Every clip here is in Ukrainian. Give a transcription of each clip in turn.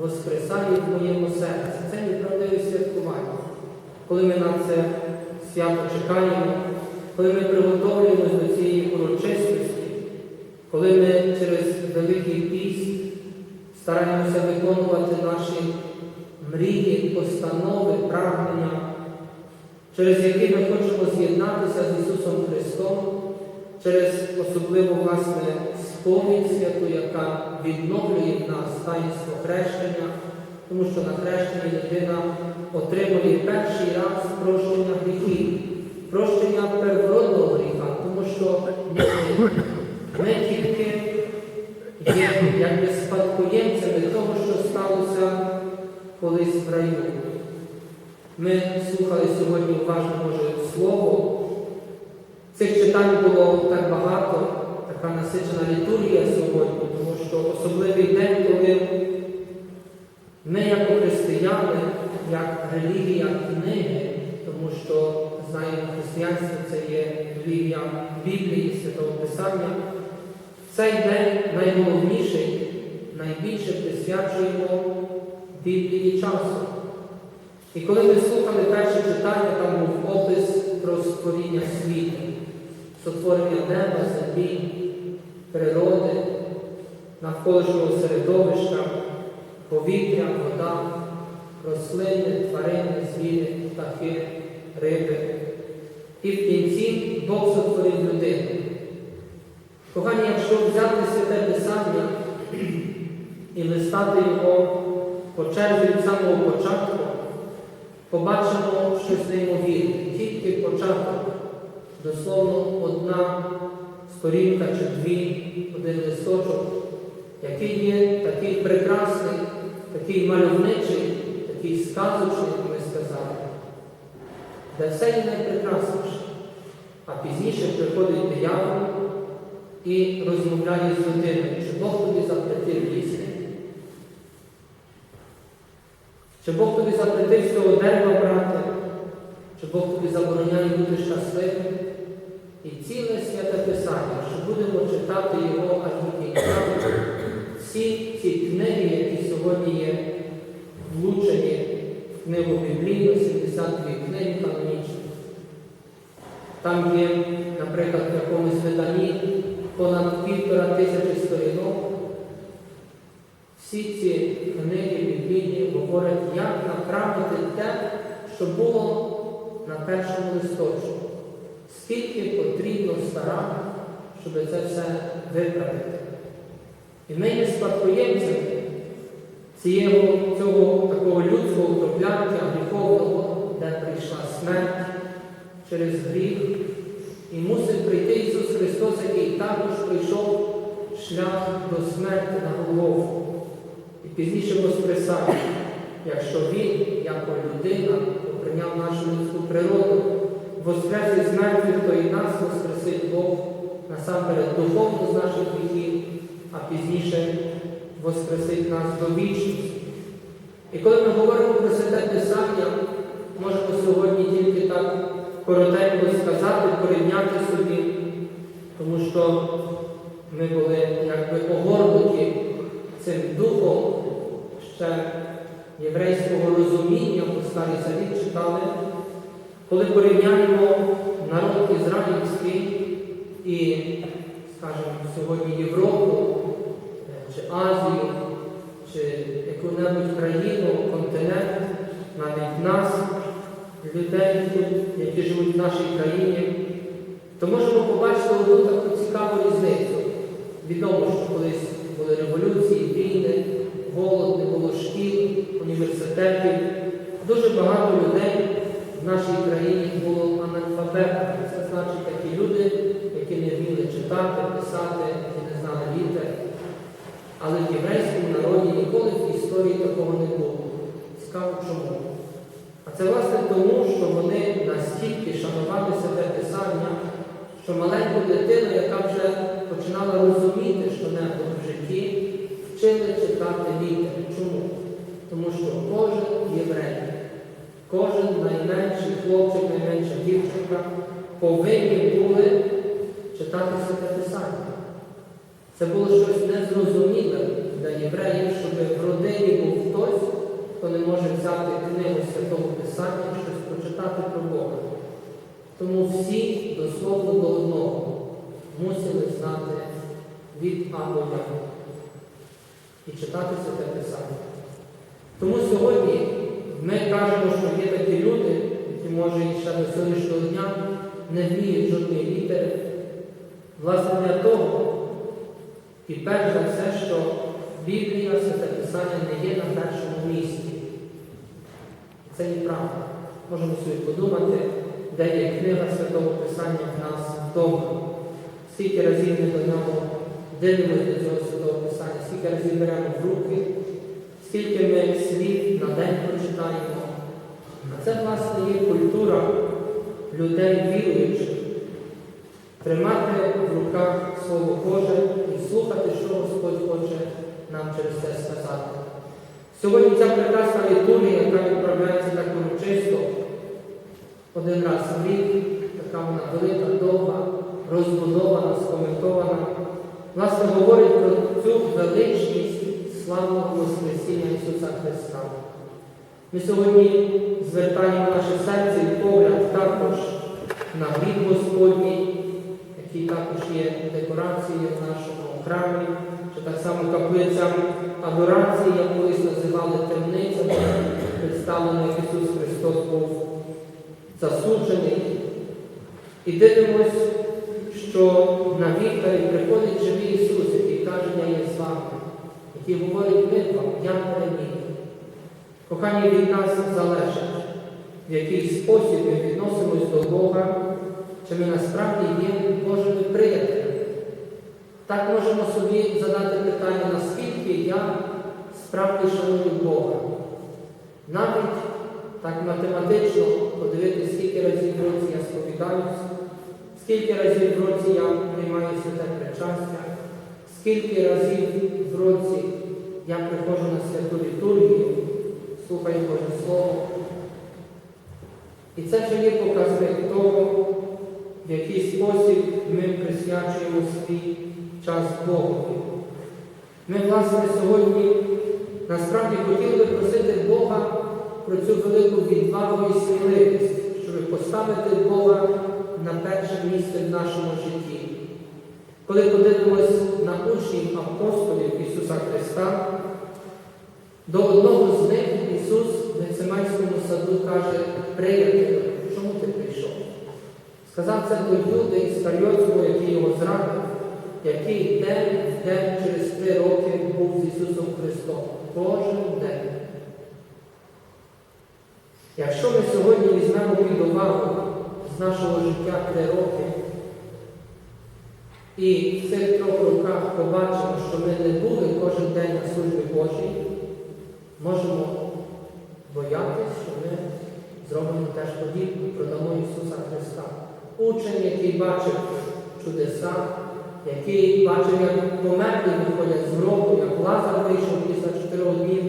воскресає в моєму серці. Це неправдиве святкування. Коли ми на це свято чекаємо, коли ми приготовлюємося до цієї урочистості, коли ми через Великий Піст стараємося виконувати наші мрії, постанови, прагнення, через які ми хочемо з'єднатися з Ісусом Христом, через особливо власне сповідь святу, яка відновлює в нас таїнство хрещення, тому що на хрещенні людина отримує перший раз прощення гріхів, прощення первородного гріха, тому що ми, ми тільки є якби спадкоємцями того, що сталося колись в раю. Ми слухали сьогодні уважно Боже Слово. Цих читань було так багато, така насичена літургія сьогодні, тому що особливий день, коли ми, як християни, як релігія книги, тому що знаємо, християнство це є релігія Біблії, Святого Писання. Цей день найголовніший, найбільше присвячуємо Біблії часу. І коли ми слухали перше читання, там був опис про створіння світу, сотворення неба, землі, природи, навколишнього середовища, повітря, вода, рослини, тварини, звірі, птахи, риби. І в кінці Бог сотворив людину. Кохані, якщо взяти святе Писання і листати його по черзі від самого початку, побачимо щось неймовірне, тільки початок, дословно одна сторінка чи дві, один листочок, який є такий прекрасний, такий мальовничий, такий сказочний, як ми сказали, де все є найпрекрасніше. А пізніше приходить диявол і розмовляє з людиною, чи Бог тобі запретив їсти. Чи Бог тобі запретив цього дерева брати, чи Бог тобі забороняє бути щасливим? І ціле святе Писання, що будемо читати його аж кінця, всі ці книги, які сьогодні є влучені в книгу біблійну, 72 книги канонічні. Там є, наприклад, в якомусь виданні понад півтора тисячі сторінок. Всі ці книги біблійні говорять, як направити те, що було на першому листочку. Скільки потрібно старань, щоб це все виправити. І ми є спадкоємцями цього такого людського прокляття гріховного, де прийшла смерть через гріх. І мусив прийти Ісус Христос, який також прийшов шлях до смерті на голову. І пізніше воскресав, якщо Він, як людина, прийняв нашу людську природу, воскрес із мертвих, то і нас воскресить Бог насамперед духовно з наших гріхів, а пізніше воскресить нас до вічності. І коли ми говоримо про святе Писання, можемо сьогодні тільки так коротенько сказати, порівняти собі, тому що ми були якби огорнуті цим духом ще єврейського розуміння, по старий завіт читали, коли порівняємо народ ізраїльський і, скажімо, сьогодні Європу, чи Азію, чи яку-небудь країну, континент, навіть нас, людей, які живуть в нашій країні, то можемо побачити одну таку цікаву різницю. Відомо, що колись були революції, війни, голод, не було шкіл, університетів. Дуже багато людей в нашій країні було аналфабетами. Це значить такі люди, які не вміли читати, писати, які не знали літер. Але в єврейському народі ніколи в історії такого не було. Цікаво чому. А це власне тому, що вони настільки шанували себе писання, що маленьку дитину, яка вже починала розуміти, що небудь в житті, вчили читати літери. Чому? Тому що кожен єврей, кожен найменший хлопчик, найменша дівчинка повинні були читати себе писання. Це було щось незрозуміле для євреїв, щоб в родині був хтось, хто не може взяти книгу Святого Писання щось прочитати про Бога. Тому всі до одного мусили знати від А і читати Святе Писання. Тому сьогодні ми кажемо, що є такі люди, які може і ще до сьогоднішнього дня не вміють жодної. Власне для того, і перш за все, що Біблія, Святе Писання не є на першому місці. Це є правда. Можемо собі подумати, де є книга Святого Писання в нас вдома. Скільки разів ми до нього дивимося до цього Святого Писання, скільки разів беремо в руки, скільки ми слів на день прочитаємо. А це, власне, є культура людей віруючих. Тримати в руках Слово Боже і слухати, що Господь хоче нам через це сказати. Сьогодні ця прекрасна літургія, яка відправляється так урочисто, один раз в рік, така вона велика, довга, розбудована, скоментована, власне, говорить про цю величність славного Воскресіння Ісуса Христа. Ми сьогодні звертаємо наше серце і погляд також на гріб Господній, є декорацією в нашому храмі, чи так само каплиця адорації, як колись називали темницями, представлено, Ісус Христос був засуджений. І дивимось, що на вікторі приходить живий Ісус, який каже, я є з вами, який говорить мир вам, я переміг. Кохання від нас залежить, в який спосіб ми відносимось до Бога, чи ми насправді є Божими приятелями. Так можемо собі задати питання, наскільки я справді шаную Бога. Навіть так математично подивитися, скільки разів в році я сповідаюся, скільки разів в році я приймаю святе причастя, скільки разів в році я приходжу на святу літургію, слухаю Боже Слово. І це вже є показник того, в який спосіб ми присвячуємо свій час Богові. Ми, власне, сьогодні насправді хотіли просити Бога про цю велику відвагу і сміливість, щоб поставити Бога на перше місце в нашому житті. Коли подивимось на учнів апостолів Ісуса Христа, до одного з них Ісус в Гециманському саду каже, прийшов? Сказав це до Юди Іскаріотського, який його зрадив, який день в день через три роки був з Ісусом Христом. Кожен день. Якщо ми сьогодні візьмемо під увагу з нашого життя три роки, і в цих трьох роках побачимо, що ми не були кожен день на службі Божій, можемо боятися, що ми зробимо теж подібне, продамо Ісуса Христа. Учень, який бачив чудеса, який бачив, як померлі виходять з гробу, як Лазар вийшов після чотирьох днів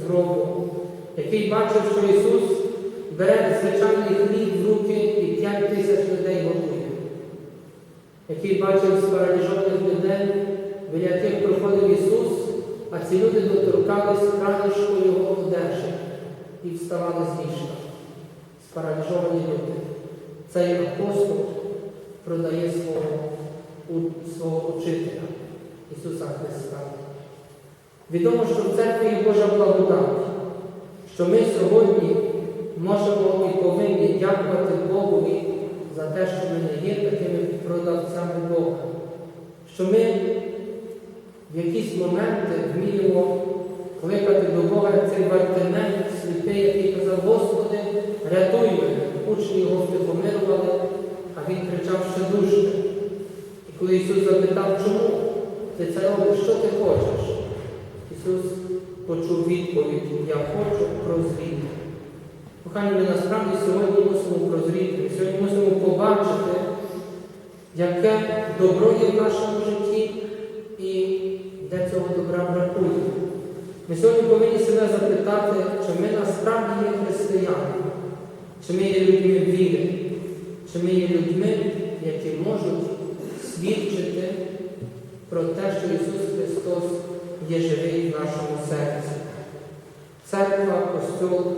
з гробу, який бачив, що Ісус бере звичайний хліб в руки і п'ять тисяч людей годує, який бачив спараліжованих людей, біля яких проходив Ісус, а ці люди доторкались кралишку Його одежі і вставали з ліжка. Спараліжовані люди. Цей апостол продає свого, свого учителя Ісуса Христа. Відомо, що в церкві є Божа благодать, що ми сьогодні можемо і повинні дякувати Богові за те, що ми не є такими продавцями Бога, що ми в якісь моменти вміємо кликати до Бога цей Вартимей, святий, який казав, Господи, рятуй мене. Учні його втихомирували, а він кричав ще дужче. І коли Ісус запитав, чому ти це робиш, що ти хочеш? Ісус почув відповідь, я хочу прозріти. Кохані, ми насправді сьогодні мусимо прозріти, сьогодні мусимо побачити, яке добро є в нашому житті і де цього добра бракує. Ми сьогодні повинні себе запитати, чи ми насправді є християни, чи ми є людьми віри, чи ми є людьми, які можуть свідчити про те, що Ісус Христос є живий в нашому серці. Церква ось костьол,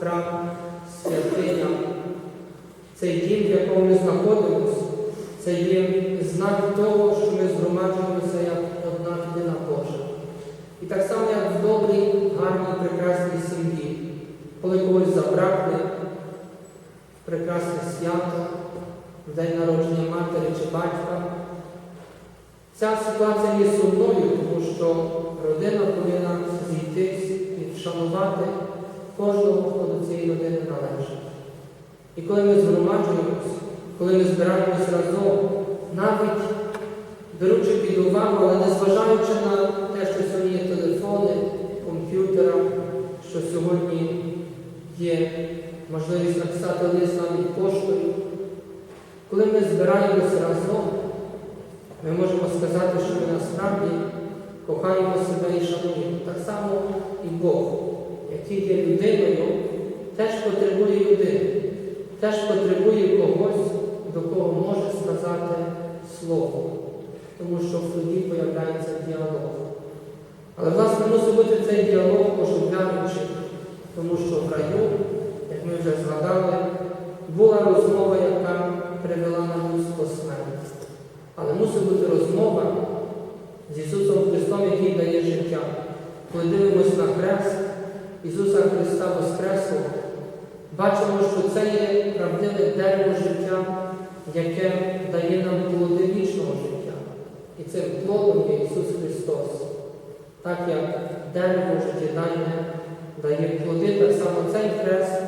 храм, святиня. Цей дім, в якому ми знаходимося, це є знак того, що ми згромаджуємося як одна людина Божа. І так само, як в добрій, гарній, прекрасній сім'ї, коли когось забракне, в прекрасне свято, в день народження матері чи батька. Ця ситуація є сумною, тому що родина повинна зійтись і вшанувати кожного, хто до цієї родини належить. І коли ми згромаджуємося, коли ми збираємось разом, навіть беручи під увагу, але не зважаючи на те, що сьогодні є телефони, комп'ютера, що сьогодні є можливість написати лист навіть поштою, коли ми збираємося разом, ми можемо сказати, що ми насправді кохаємо себе і шануємо. Так само і Бог, який є людиною, теж потребує людини, теж потребує когось, до кого може сказати слово, тому що в тоді появляється діалог. Але, власне, мусить бути цей діалог оживляючий, тому що в раю, як ми вже згадали, була розмова, яка привела на людську смерть. Але мусить бути розмова з Ісусом Христом, який дає життя. Коли дивимося на хрест Ісуса Христа Воскреслого, бачимо, що це є правдиве дерево життя, яке дає нам плоди вічного життя. І цим плодом є Ісус Христос. Так як дерево життєдайне дає плоди, так само цей хрест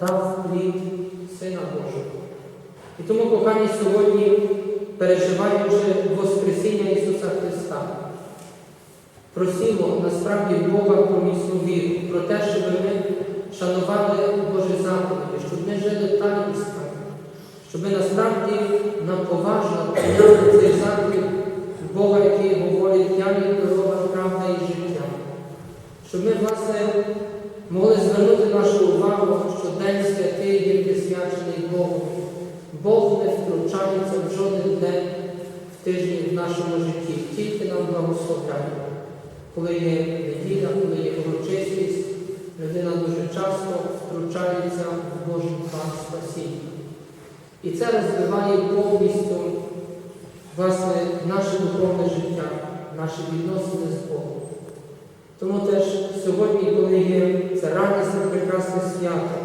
дав плід Сина Божого. І тому, кохані, сьогодні, переживаючи Воскресіння Ісуса Христа, просимо насправді Бога про міцну віру, про те, щоб ми шанували Божі заповіді, щоб ми жили таїнствами, щоб ми насправді наповажно прийняли цей заклик Бога, який говорить, я є дорога, правда і життя. Щоб ми, власне, могли звернути нашу увагу, що День святий є присвячений Богу. Бог не втручається в жоден день в тижні в нашому житті, тільки нам благословляє. Коли є неділя, коли є урочистість, людина дуже часто втручається в Божий план спасіння. І це розвиває повністю власне, наше духовне життя, наші відносини з Богом. Тому теж сьогодні, коли є це радісне, прекрасне свято,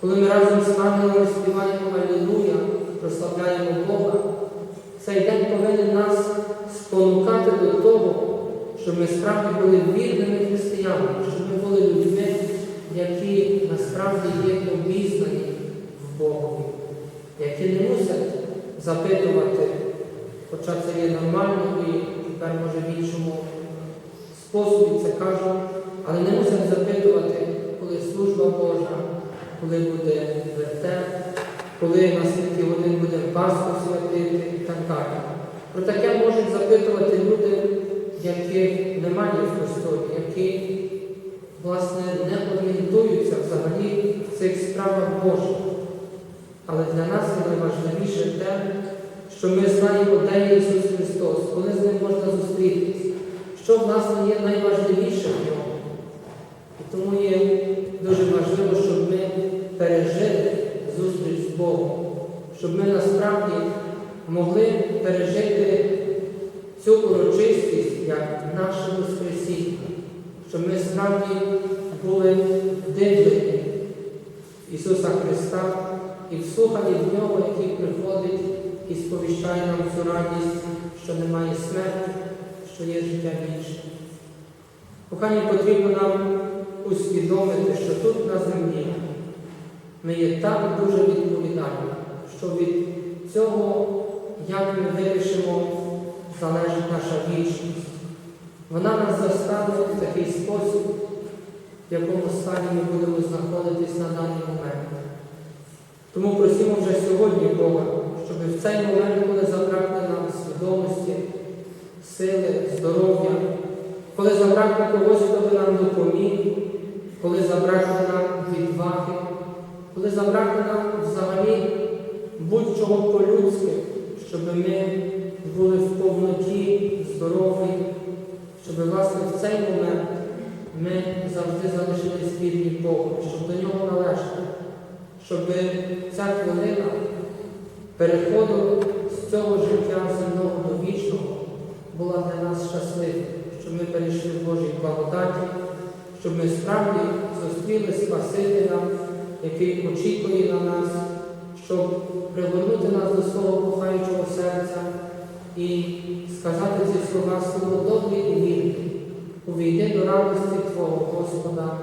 коли ми разом з ангелами співаємо Алілуя, прославляємо Бога, цей день повинен нас спонукати до того, щоб ми справді були вірними християнами, щоб ми були людьми, які насправді є обізнані в Богові, які не мусять запитувати, хоча це є нормально і тепер може в іншому способі це кажу, але не мусять запитувати, коли служба Божа, коли буде вертеп, коли на скільки годин буде Пасху святити і так далі. Про таке можуть запитувати люди, яких немає в Христові, які, власне, не орієнтуються взагалі в цих справах Божих. Але для нас найважливіше те, що ми знаємо, де є Ісус Христос, коли з ним можна зустрітися, що власне є найважливіше в ньому. І тому є дуже важливо, щоб ми пережили зустріч з Богом, щоб ми насправді могли пережити цю урочистість як наше Воскресіння, щоб ми справді були вдивлені Ісуса Христа і вслухані в Нього, який приходить і сповіщає нам цю радість, що немає смерті, що є життя вічне. Кохані, потрібно нам усвідомити, що тут на землі ми є так дуже відповідальні, що від цього, як ми вирішимо, залежить наша вічність. Вона нас застане в такий спосіб, в якому стані ми будемо знаходитись на даний момент. Тому просимо вже сьогодні Бога, щоб в цей момент, коли забракне нам свідомості, сили, здоров'я, коли забракне когось, хто би нам допоміг, коли забракне нам відваги, коли забракне нам взагалі будь-чого по-людськи, щоб ми були в повноті здорові, щоб власне в цей момент ми завжди залишились вірні Богу, щоб до нього належати, щоб ця хвилина переходу з цього життя земного до вічного була для нас щаслива, щоб ми перейшли в Божій благодаті, щоб ми справді зустріли Спасителя, який очікує на нас, щоб привернути нас до свого кохаючого серця і сказати ці слова слово добрі і вірні. Увійди до радості Твого Господа